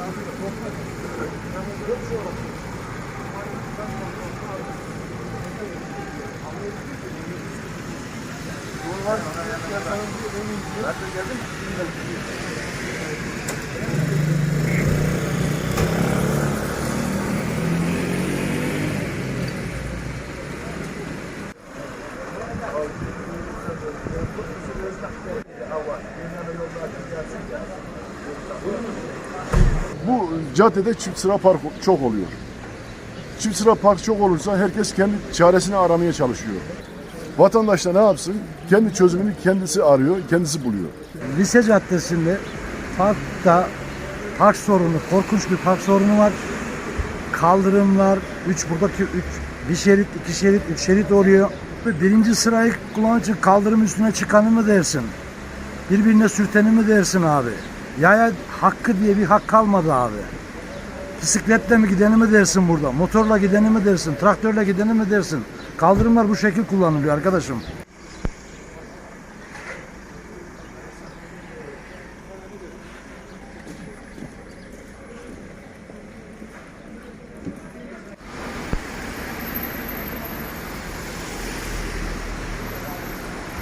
Bunlar yasanın bir önüncü. Ben de geldim. Thank you. Bu caddede çift sıra park çok oluyor. Çift sıra park çok olursa herkes kendi çaresini aramaya çalışıyor. Vatandaş da ne yapsın? Kendi çözümünü kendisi arıyor, kendisi buluyor. Lise Caddesi'nde parkta park sorunu, korkunç bir park sorunu var. Kaldırımlar, üç buradaki üç, bir şerit, iki şerit, üç şerit oluyor. Ve birinci sırayı kullanmak için kaldırım üstüne çıkanı mı dersin? Birbirine sürteni mi dersin abi? Yaya hakkı diye bir hak kalmadı abi. Bisikletle mi gideni mi dersin burada? Motorla gideni mi dersin? Traktörle gideni mi dersin? Kaldırımlar bu şekil kullanılıyor arkadaşım.